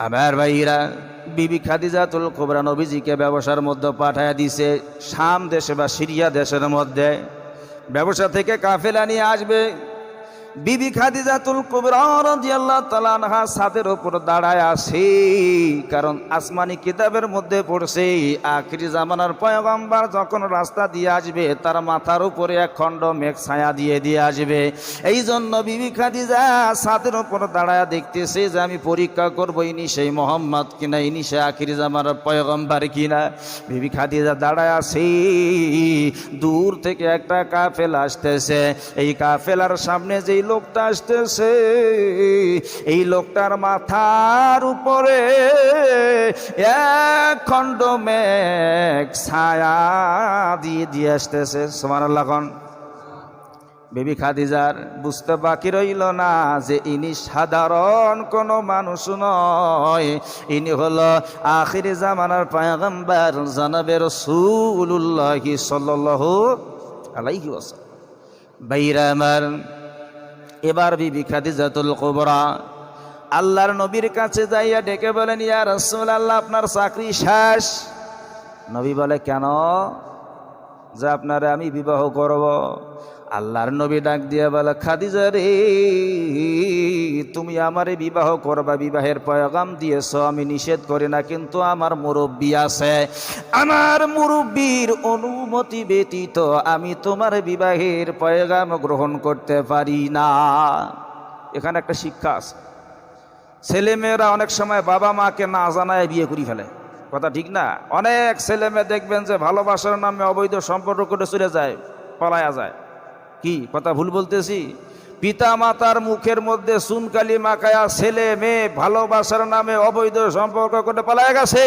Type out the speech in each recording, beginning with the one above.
আমার ভাইরা বিবি খাদিজাতুল কোবরা নবীজিকে ব্যবসার মধ্যে পাঠায় দিছে শাম দেশে বা সিরিয়া দেশের মধ্যে। ব্যবসা থেকে কাফেলা নিয়ে আসবে। বিবি খাদিজাতুল কুবরা রাদিয়াল্লাহু তাআলা আনহা ছাদের উপর দাঁড়ায় আছে। কারণ আসমানি কিতাবের মধ্যে পড়ছে, আখিরি জামানার পয়গম্বর যখন রাস্তা দিয়ে আসবে, তার মাথার উপরে এক খণ্ড মেঘ ছায়া দিয়ে দিয়ে আসবে। এই জন্য বিবি খাদিজা ছাদের উপর দাঁড়ায় দেখতেছে যে আমি পরীক্ষা করব, ইনি সেই মোহাম্মদ কিনা, ইনি সে আখিরি জামানার পয়গম্বর কিনা। বিবি খাদিজা দাঁড়ায় আছে। দূর থেকে একটা কাফেল আসতেছে। এই কাফেলার সামনে যেই লোকটা আসতেছে, এই লোকটার মাথার উপরে এক খণ্ড মেঘ ছায়া দিয়ে দিয়ে আসতেছে। সমান লাখন বেবি খাদিজার বুঝতে বাকি রইল না যে ইনি সাধারণ কোনো মানুষ নয়। ইনি হলো আখিরি জামানার পায়গম্বর জানাবে রসুল্লাহি সাল্লাল্লাহু আলাইহি বাইরা আমার এবার বিবি খাদিজাতুল কুবরা আল্লাহর নবীর কাছে যাইয়া ডেকে বলেন, ইয়া রসুল আল্লাহ আপনার চাকরি শেষ? নবী বলে, কেন? যে আপনারে আমি বিবাহ করব। আল্লাহর নবী ডাক দিয়ে বলে, খাদিজা রে, তুমি আমারে বিবাহ করবা, বিবাহের পয়গাম দিয়েছ, আমি নিষেধ করি না, কিন্তু আমার মুরব্বী আছে। আমার মুরব্বীর অনুমতি ব্যতীত আমি তোমার বিবাহের পয়গাম গ্রহণ করতে পারি না। এখানে একটা শিক্ষা আছে। ছেলেমেয়েরা অনেক সময় বাবা মাকে না জানায় বিয়ে করি ফেলে। কথা ঠিক না? অনেক ছেলে মেয়ে দেখবেন যে ভালোবাসার নামে অবৈধ সম্পর্ক করে চলে যায়, পলায়া যায়। কি? কথা ভুল বলতেছি? পিতা মাতার মুখের মধ্যে সুনকালি মাকায়া ছেলে মেয়ে ভালোবাসার নামে অবৈধ সম্পর্ক করে পালায় গেছে।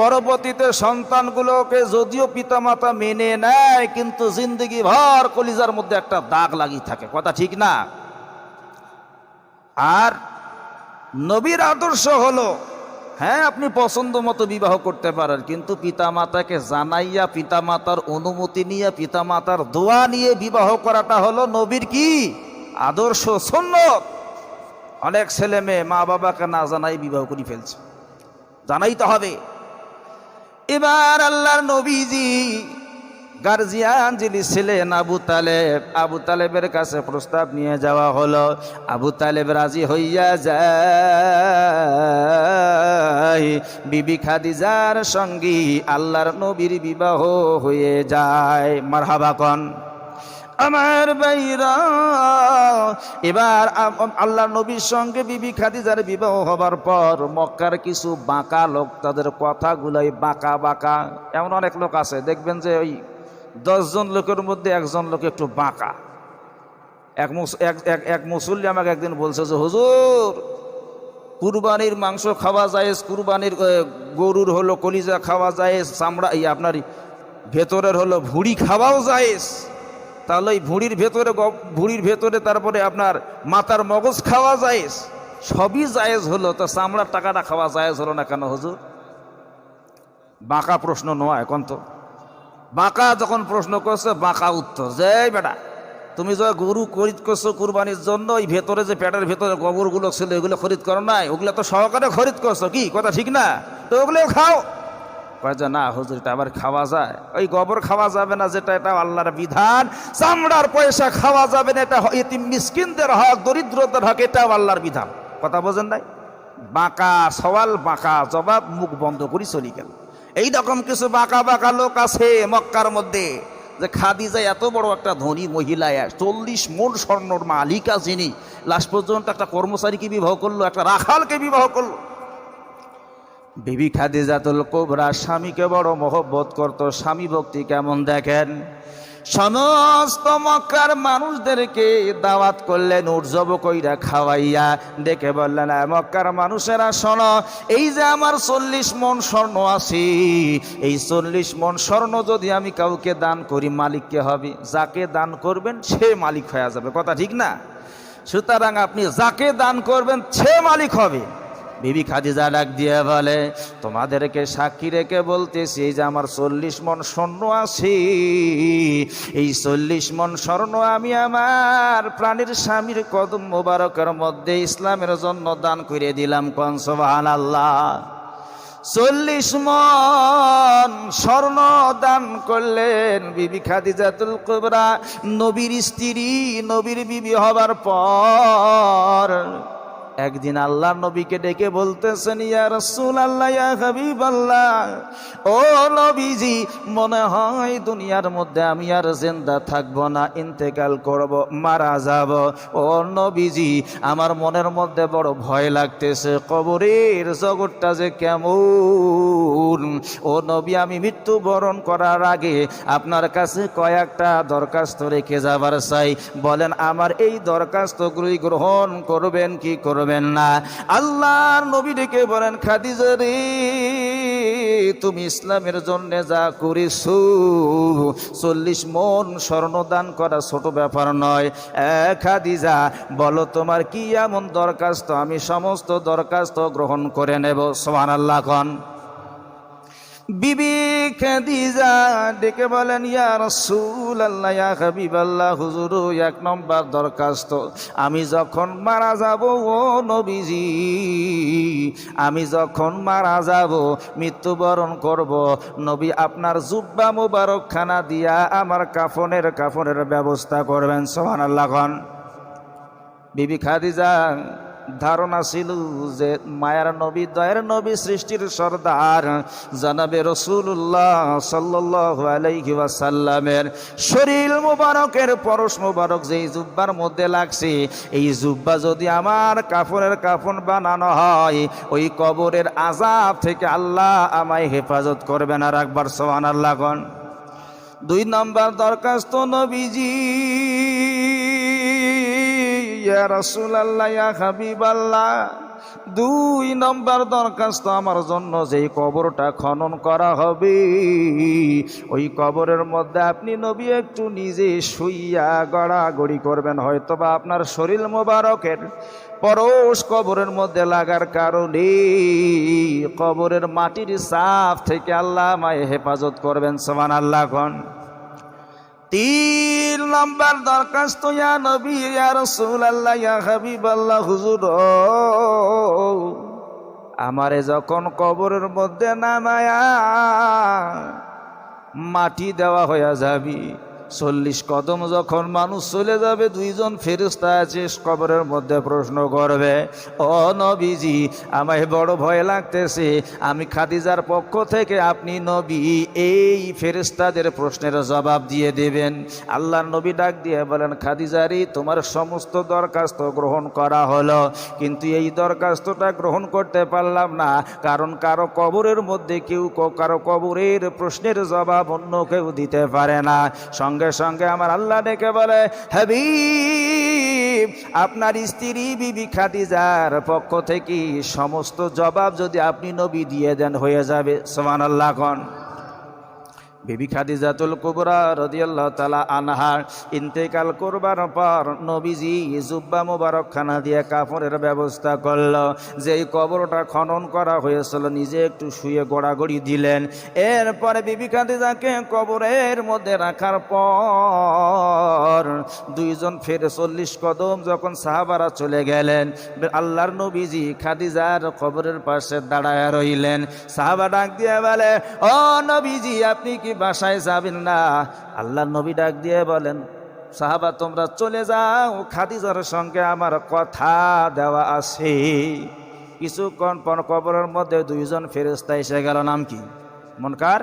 পরবর্তীতে সন্তানগুলোকে যদিও পিতা মাতা মেনে নেয়, কিন্তু জিন্দগি ভর কলিজার মধ্যে একটা দাগ লাগিয়ে থাকে। কথা ঠিক না? আর নবীর আদর্শ হলো হ্যাঁ আপনি পছন্দ মতো বিবাহ করতে পারেন, কিন্তু পিতামাতাকে জানাইয়া, পিতামাতার অনুমতি নিয়ে, পিতামাতার দোয়া নিয়ে বিবাহ করাটা হলো নবীর কি? আদর্শ সন্ন্যত অনেক ছেলে মেয়ে মা বাবাকে না জানাই বিবাহ করে ফেলছে। জানাইতে হবে। এবার আল্লাহর নবীজি গার্জিয়ান যিনি ছিলেন আবু তালেব, আবু তালেবের কাছে প্রস্তাব নিয়ে যাওয়া হলো, আবু তালেব রাজি হইয়া যায়। বিবি খাদিজার সঙ্গী আল্লাহর নবীর বিবাহ হয়ে যায়। মারহাবাকন আমার বাইরা এবার আল্লাহ নবীর সঙ্গে বিবি খাদিজার বিবাহ হবার পর মক্কার কিছু বাঁকা লোক তাদের কথাগুলোই বাঁকা বাঁকা। এমন অনেক লোক আছে, দেখবেন যে ওই দশজন লোকের মধ্যে একজন লোক একটু বাঁকা। এক এক- মুসল্লি আমাকে একদিন বলছে যে, হুজুর, কুরবানির মাংস খাওয়া যায়, কুরবানির গরুর হলো কলিজা খাওয়া যায়, চামড়া, এই আপনার ভেতরের হলো ভুড়ি খাওয়াও যায়। তাহলে ওই ভুঁড়ির ভেতরে ভুঁড়ির ভেতরে তারপরে আপনার মাথার মগজ খাওয়া যায়। সবই জায়েজ হলো, তো চামড়ার টাকাটা খাওয়া জায়েজ হলো না কেন হুজুর? বাঁকা প্রশ্ন নয় এখন তো। বাঁকা যখন প্রশ্ন করছে, বাঁকা উত্তর। যে বেটা, তুমি যে গরু খরিদ করছ কুরবানির জন্য ওই ভেতরে যে পেটের ভেতরে গোবরগুলো ছিল, এগুলো খরিদ করো নাই, ওগুলো তো সহকারে খরিদ করছ, কি? কথা ঠিক না? তো ওগুলো খাও। যে, না, হুজুর, এটা আবার খাওয়া যায়। ওই গোবর খাওয়া যাবে না, যেটা এটা আল্লাহর বিধান। চামড়ার পয়সা খাওয়া যাবে না, এটা এতিম মিসকিনদের হক, দরিদ্রদের হক, এটাও আল্লাহর বিধান। কথা বোঝেন নাই? বাঁকা সওয়াল, বাঁকা জবাব, মুখ বন্ধ করি চলি গেল। এই রকম কিছু বাঁকা বাঁকা লোক আছে মক্কার মধ্যে যে খাদিজা এত বড় একটা ধনী মহিলা চল্লিশ মন স্বর্ণর মালিকা যিনি। লাস্ট পর্যন্ত একটা কর্মচারীকে বিবাহ করল, একটা রাখালকে বিবাহ করল। বিবি খাদিজাতুল কোবরা স্বামীকে বড় মহব্বত করত, স্বামী ভক্তি কেমন দেখেন? সমস্ত মক্কার মানুষদেরকে দাওয়াত করলেন, উর্জব কইরা খাওয়াইয়া। ডেকে বললেন, "এ মক্কার মানুষেরা, শোনো, এই যে আমার চল্লিশ মন স্বর্ণ আছে, এই চল্লিশ মন স্বর্ণ যদি আমি কাউকে দান করি মালিককে হবে? যাকে দান করবেন, সে মালিক হয়ে যাবে। কথা ঠিক না? সুতরাং আপনি যাকে দান করবেন, সে মালিক হবে। বিবি খাদিজা ডাক দিয়ে বলে, তোমাদেরকে সাক্ষী রেখে বলতেছি যে আমার চল্লিশ মন স্বর্ণ আছে। এই চল্লিশ মন স্বর্ণ আমি আমার প্রাণীর স্বামীর কদম মোবারকের মধ্যে ইসলামের জন্য দান করে দিলাম কনসবাহান আল্লাহ চল্লিশ মন স্বর্ণ দান করলেন বিবি খাদিজাতুল কুবরা, নবীর স্ত্রী, নবীর বিবি হবার পর। একদিন আল্লাহ নবীকে ডেকে বলতেছেন, ইয়া রসুল আল্লাহ ইয়া আল্লাহ ও নবীজি, মনে হয় দুনিয়ার মধ্যে আমি আর জিন্দা থাকব না, ইন্তেকাল করব, মারা যাব। ও নবীজি, আমার মনের মধ্যে বড় ভয় লাগতেছে, কবরের জগৎটা যে কেমন? ও নবী, আমি মৃত্যুবরণ করার আগে আপনার কাছে কয়েকটা দরখাস্ত রেখে যাবার চাই। বলেন, আমার এই দরখাস্তগুলি গ্রহণ করবেন কি করবেন না। আল্লাহর নবী ডেকে বলেন, খাদিজা রে, তুমি ইসলামের জন্য যা করিস চল্লিশ মন স্বর্ণ দান করা ছোট ব্যাপার নয়। খাদিজা, বলো তোমার কি এমন দরখাস্ত? আমি সমস্ত দরখাস্ত গ্রহণ করে নেব। সোহান আল্লাহ খান বিবি খাদিজা ডেকে বলেন, ইয়া রাসূল আল্লাহ ইয়া হাবিব আল্লাহ এক নম্বর দরখাস্ত। আমি যখন মারা যাব, ও নবীজি, আমি যখন মারা যাব, মৃত্যুবরণ করব। নবী আপনার জুব্বা মুবারক খানা দিয়া আমার কাফনের কাফনের ব্যবস্থা করবেন। সোহান আল্লাহ খান বিবি খাদিজা ধারণা ছিল যে মায়ার নবী, দয়ের নবী সৃষ্টির সর্দার জানাবে রসুল্লাহ সাল্লাহ ওয়াসাল্লামের। শরীর মুবারকের, পরশ মুবারক যেই জুব্বার মধ্যে লাগছে, এই জুব্বা যদি আমার কাফনের কাফন বানানো হয়, ওই কবরের আজাব থেকে আল্লাহ আমায় হেফাজত করবেন আর একবার সোহান আল্লাহ দুই নম্বর দরখাস্ত নবীজি। ইয়া রাসূলুল্লাহ, ইয়া হাবিবাল্লাহ, দুই নম্বর দরখাস্ত আমার জন্য যেই কবরটা খনন করা হবে, ওই কবরের মধ্যে আপনি নবী একটু নিজে শুইয়া গড়াগড়ি করবেন হয়তো বা আপনার শরীর মোবারকের পরশ কবরের মধ্যে লাগার কারণে কবরের মাটির সাফ থেকে আল্লাহ মায়ে হেফাজত করবেন সমান আল্লাহ খন তিন নম্বর দরখাস্ত, ইয়া নবী, ইয়া রসুল আল্লাহ ইয়া হাবিব আল্লাহ হুজুর আমারে যখন কবরের মধ্যে নামায়া মাটি দেওয়া হইয়া যাবি। চল্লিশ কদম যখন মানুষ চলে যাবে, দুইজন ফেরিস্তা আছে, কবরের মধ্যে প্রশ্ন করবে, ও নবীজি, আমায় বড় ভয় লাগতেছে। আমি খাদিজার পক্ষ থেকে আপনি নবী? এই ফেরিস্তাদের প্রশ্নের জবাব দিয়ে দেবেন। আল্লাহর নবী ডাক দিয়ে বলেন, খাদিজারি, তোমার সমস্ত দরখাস্ত গ্রহণ করা হলো। কিন্তু এই দরখাস্তটা গ্রহণ করতে পারলাম না। কারণ কারও কবরের মধ্যে কেউ কারও কবরের প্রশ্নের জবাব অন্য কেউ দিতে পারে না। সঙ্গে সঙ্গে সঙ্গে আমার আল্লাহ ডেকে বলে, হাবিব, আপনার স্ত্রী বিবি খাদিজার পক্ষ থেকে সমস্ত জবাব যদি আপনি নবী দিয়ে দেন হয়ে যাবে। সোমান আল্লাহ বিবি খাদিজাতুল কুবরা রদিয়াল্লাহ তালা আনহার ইন্তেকাল করবার পর নবীজি জুব্বা মুবারক খানা দিয়ে কাপড়ের ব্যবস্থা করল। যেই কবরটা খনন করা হয়েছিল, নিজে একটু শুয়ে গড়াগড়ি দিলেন। এরপরে বিবি খাদিজাকে কবরের মধ্যে রাখার পর দুইজন ফের চল্লিশ কদম যখন সাহাবারা চলে গেলেন, আল্লাহর নবীজি খাদিজার কবরের পাশে দাঁড়ায় রইলেন। সাহাবা ডাক দিয়ে বলে, ও নবীজি, আপনি কি বাসায় যাবেন না। আল্লাহ নবী ডাক দিয়ে বলেন, সাহাবা, তোমরা চলে যাও, খাদিজার সঙ্গে আমার কথা দেওয়া আছে। কিছুক্ষণ পর কবরের মধ্যে দুইজন ফেরেস্তা এসে গেল, নাম কি? মনকার?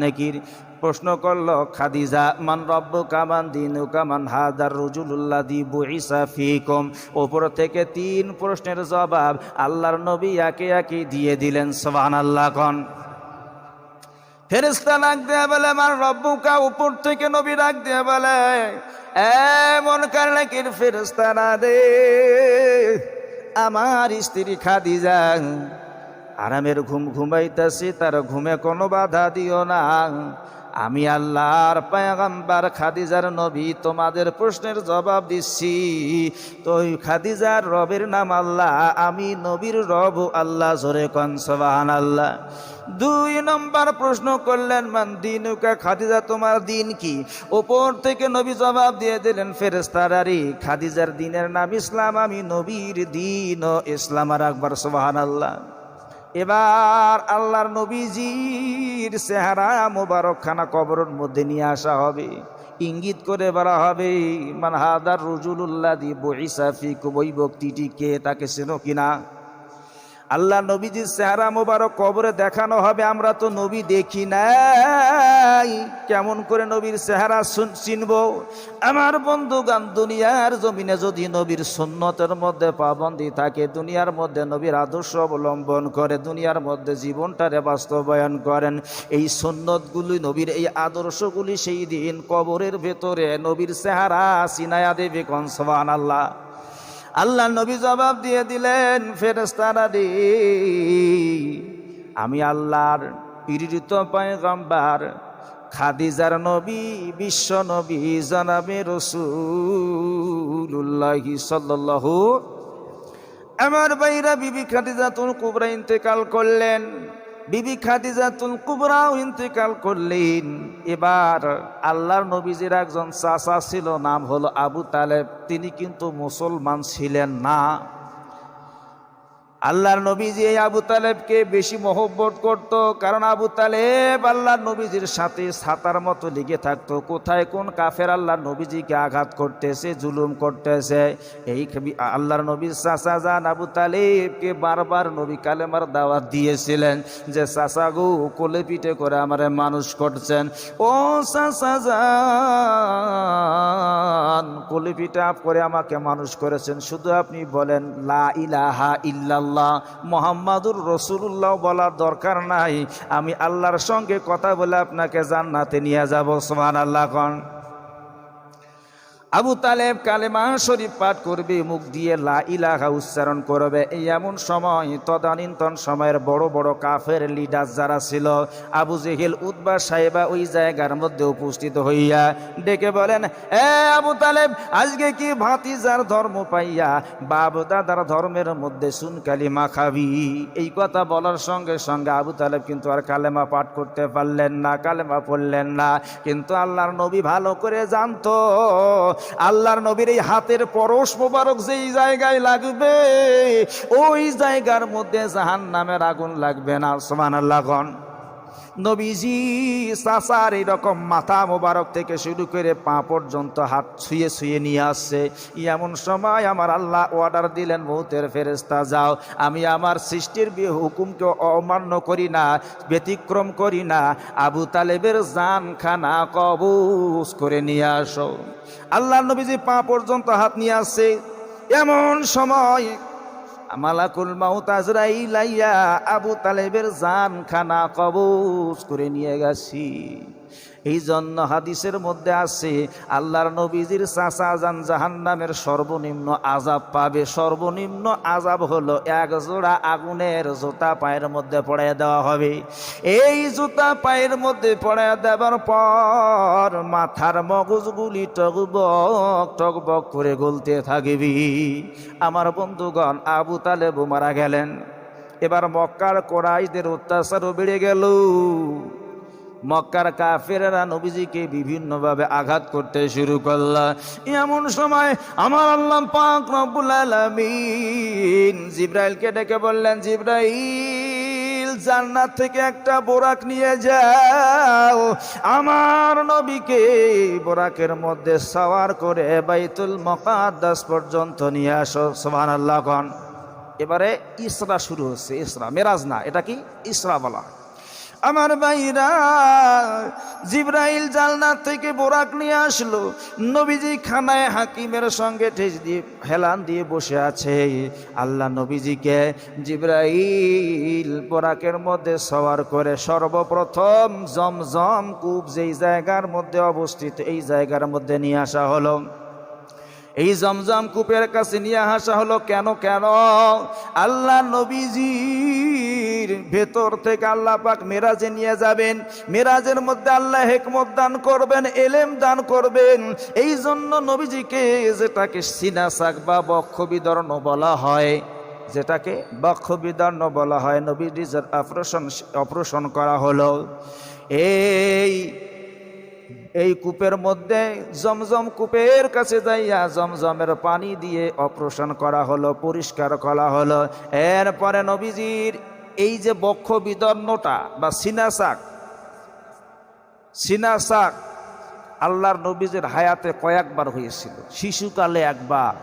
নেকির। প্রশ্ন করল, খাদিজা, মান রব্ব কামান দিন কামান হাদার রুজুল্লাহ দি বুইসা ফিকম। ওপর থেকে তিন প্রশ্নের জবাব আল্লাহর নবী একে একে দিয়ে দিলেন সোহান আল্লাহ ফেরেস্তা ডাক দেয়া বলে, আমার রব্বুকা উপর থেকে নবী ডাক দেয়া বলে এমন কারণের ফেরেস্তা না দে আমার স্ত্রী খাদিজা আরামের ঘুম ঘুমাইতেছি, তার ঘুমে কোনো বাধা দিও না। আমি আল্লাহর পায়গাম্বার খাদিজার নবী, তোমাদের প্রশ্নের জবাব দিচ্ছি। তো খাদিজার রবের নাম আল্লাহ, আমি নবীর রব আল্লাহ, জোরে কনসবাহান আল্লাহ দুই নম্বর প্রশ্ন করলেন, মান দিনুকা খাদিজা, তোমার দিন কি? ওপর থেকে নবী জবাব দিয়ে দিলেন ফেরেস্তারারি খাদিজার দিনের নাম ইসলাম, আমি নবীর দিন, ও ইসলাম আর আকবর সোবাহান আল্লাহ এবার আল্লাহর নবীজির চেহারা মোবারকখানা কবরের মধ্যে নিয়ে আসা হবে। ইঙ্গিত করে বলা হবে মানহাদার হাদার রজুল্লাহ দি বহিসাফি কুবই ব্যক্তিটি কে, তাকে চেনো কিনা? আল্লাহ নবীজির চেহারা মোবারক কবরে দেখানো হবে, আমরা তো নবী দেখি নাই। কেমন করে নবীর চেহারা চিনব? আমার বন্ধুগান দুনিয়ার জমিনে যদি নবীর সুন্নতের মধ্যে পাবন্দি থাকে, দুনিয়ার মধ্যে নবীর আদর্শ অবলম্বন করে, দুনিয়ার মধ্যে জীবনটারে বাস্তবায়ন করেন, এই সুন্নতগুলি নবীর এই আদর্শগুলি সেই দিন কবরের ভেতরে নবীর চেহারা সিনায়া দেবে কনসবান আল্লাহ আল্লাহ নবী জবাব দিয়ে দিলেন ফেরেস্তারা রে, আমি আল্লাহর পীড়িত পয়গম্বার, খাদিজার নবী, বিশ্ব নবী, জানাবে রসুল্লাহি সাল্লাল্লাহু, আমার বাইরা বিবি খাদিজা খাদিজাতুল কুবরা ইন্তেকাল করলেন। বিবি খাদিজাতুল কুবরাও ইন্তেকাল করলেন। এবার আল্লাহর নবীজির একজন চাচা ছিল, নাম হলো আবু তালেব। তিনি কিন্তু মুসলমান ছিলেন না। আল্লাহর নবীজি এই আবু তালেবকে বেশি মহব্বত করত, কারণ আবু তালেব আল্লাহর নবীজির সাথে ছাতার মতো লেগে থাকতো। কোথায় কোন কাফের আল্লাহর নবীজিকে আঘাত করতেছে, জুলুম করতেছে? এই আল্লাহর নবীর চাচা যান আবু তালেবকে বারবার নবী কালেমার দাওয়াত দিয়েছিলেন যে, চাচা গো, কোলে পিঠে করে আমারে মানুষ করছেন। ও চাচা যান কোলে পিঠে আপ করে আমাকে মানুষ করেছেন। শুধু আপনি বলেন, লা ইলাহা ইল্লাল্লাহ। মোহাম্মদুর রসুল্লাহ বলার দরকার নাই। আমি আল্লাহর সঙ্গে কথা বলে আপনাকে জান্নাতে নিয়ে যাব সোমান আল্লাহ কন। আবু তালেব কালেমা শরীফ পাঠ করবে, মুখ দিয়ে লা ইলাহা উচ্চারণ করবে। এই এমন সময়, তদানীন্তন সময়ের বড় বড় কাফের লিডার যারা ছিল, আবু জেহেল উদ্বা সাহেবা ওই জায়গার মধ্যে উপস্থিত হইয়া ডেকে বলেন, এ আবু তালেব, আজকে কি ভাতিজার ধর্ম পাইয়া বাপ দাদার ধর্মের মধ্যে সুন কালিমা খাবি এই কথা বলার সঙ্গে সঙ্গে আবু তালেব কিন্তু আর কালেমা পাঠ করতে পারলেন না, কালেমা পড়লেন না। কিন্তু আল্লাহর নবী ভালো করে জানতো আল্লাহর নবীর এই হাতের পরশ মোবারক যেই জায়গায় লাগবে, ওই জায়গার মধ্যে জাহান নামের আগুন লাগবে না সমান আল্লাহ নবীজি চাচার এইরকম মাথা মোবারক থেকে শুরু করে পা পর্যন্ত হাত ছুঁয়ে ছুঁয়ে নিয়ে আসছে। এমন সময় আমার আল্লাহ অর্ডার দিলেন, মৌতের ফেরেস্তা যাও। আমি আমার সৃষ্টির হুকুমকে অমান্য করি না, ব্যতিক্রম করি না। আবু তালেবের জান খানা কবুজ করে নিয়ে আসো। আল্লাহ নবীজি পা পর্যন্ত হাত নিয়ে আসছে। এমন সময় মালাকুল মাউত আজরাইল আইয়া আবু তালেবের জান খানা কবজ করে নিয়ে গেছি। এই জন্য হাদিসের মধ্যে আছে, আল্লাহর নবীজির চাচা জান জাহান্নামের সর্বনিম্ন আজাব পাবে। সর্বনিম্ন আজাব হলো এক জোড়া আগুনের জুতা পায়ের মধ্যে পড়ায় দেওয়া হবে। এই জুতা পায়ের মধ্যে পড়ায় দেওয়ার পর মাথার মগজগুলি টকবক টকবক করে গলতে থাকবি। আমার বন্ধুগণ, আবু তালেব মারা গেলেন। এবার মক্কার কোরাইদের অত্যাচারও বেড়ে গেল। মক্কার কাফেরেরা নবীজিকে বিভিন্নভাবে আঘাত করতে শুরু করল। এমন সময় আমার আল্লাহ পাক রব্বুল আলামিন জিব্রাইলকে ডেকে বললেন, জিব্রাইল, জান্নাত থেকে একটা বোরাক নিয়ে যাও। আমার নবীকে বোরাকের মধ্যে সাওয়ার করে বাইতুল মকাদ্দাস পর্যন্ত নিয়ে আসো। সুবহানাল্লাহ কন। এবারে ইসরা শুরু হচ্ছে। ইসরা, মেরাজ না, এটা কি? ইসরা বলা হয়। আমার ভাইরা, জিব্রাইল জালনার থেকে বোরাক নিয়ে আসলো। নবীজি খানায় হাকিমের সঙ্গে ঠেস দিয়ে, হেলান দিয়ে বসে আছে। আল্লাহ নবীজিকে জিব্রাইল বোরাকের মধ্যে সওয়ার করে সর্বপ্রথম জমজম কূপ যেই জায়গার মধ্যে অবস্থিত, এই জায়গার মধ্যে নিয়ে আসা হলো। এই জমজম কূপের কাছে নিয়ে আসা হলো, কেন কেন? আল্লাহ নবীজি নবীজির ভেতর থেকে আল্লাহ পাক মেরাজে নিয়ে যাবেন। মেরাজের মধ্যে আল্লাহ হেকমত দান করবেন, এলেম দান করবেন। এই জন্য নবীজিকে যেটাকে সিনাসাক বা বক্ষ বিদর্ণ বলা হয়, যেটাকে বক্ষ বিদর্ণ বলা হয়, নবীজির অপারেশন অপারেশন করা হলো, এই এই কূপের মধ্যে জমজম কূপের কাছে যাইয়া জমজমের পানি দিয়ে অপারেশন করা হলো, পরিষ্কার করা হলো। এরপরে নবীজির এই যে বক্ষ বিদর্ণটা বা সিনাসাক সিনাসাক আল্লাহর নবীজের হায়াতে কয়েকবার হয়েছিল, শিশুকালে একবার।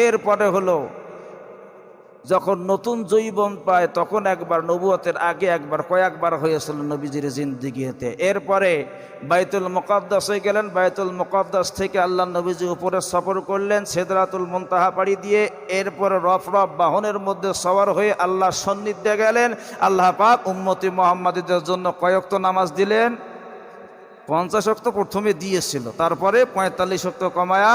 এরপরে হলো যখন নতুন জৈবন পায়, তখন একবার নবুয়তের আগে একবার, কয়েকবার হয়েছিল নবীজির জিন্দিগিতে। এরপরে বাইতুল মোকাদ্দাস গেলেন। বাইতুল মোকাদ্দাস থেকে আল্লাহ নবীজি উপরে সফর করলেন, সেদরাতুল মন্তাহা পাড়ি দিয়ে। এরপরে রফ রফ বাহনের মধ্যে সওয়ার হয়ে আল্লাহ সন্নিধ্যে গেলেন। আল্লাহ পাক উম্মতি মোহাম্মদীদের জন্য কয়েকত নামাজ দিলেন। পঞ্চাশ অক্ত প্রথমে দিয়েছিল, তারপরে পঁয়তাল্লিশ অক্ত কমায়া